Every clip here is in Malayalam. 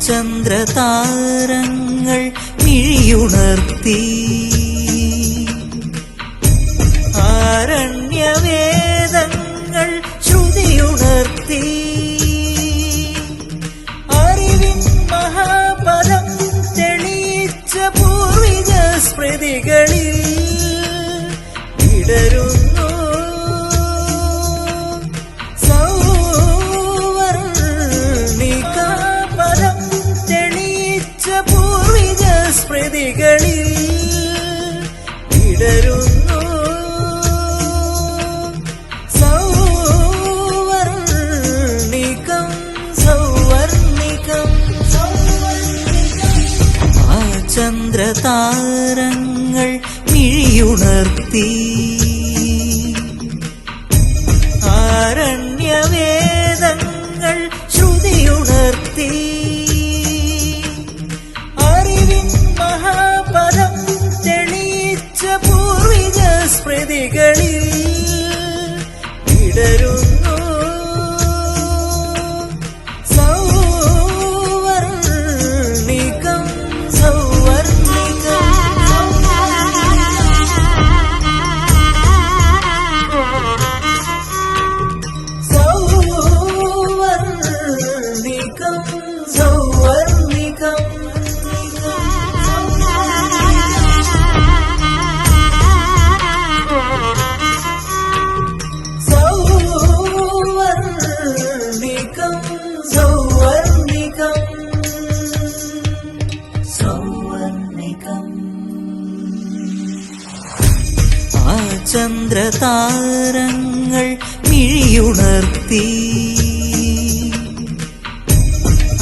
ചന്ദ്രതാരങ്ങൾ മിഴിയുണർത്തി. ആരണ്യവേദങ്ങൾ ശ്രുതിയുണർത്തി. അറിവിൻ മഹാപദം തെളിയിച്ച പൂർവിക സ്മൃതികളിൽ വിടരുന്നു ചന്ദ്രതാരങ്ങൾ മിഴിയുണർത്തി. ചന്ദ്രതാരങ്ങൾ മിഴിയുണർത്തി.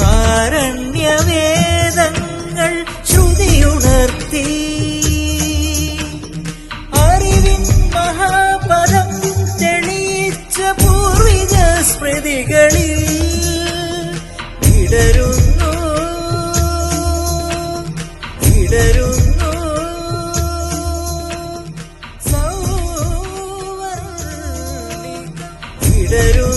ആരണ്യവേദങ്ങൾ ശ്രുതിയുണർത്തി. അറിവിൻ മഹാപദം തെളിയിച്ച പൂർവിക സ്മൃതികളിൽ വിടരുന്നു quiero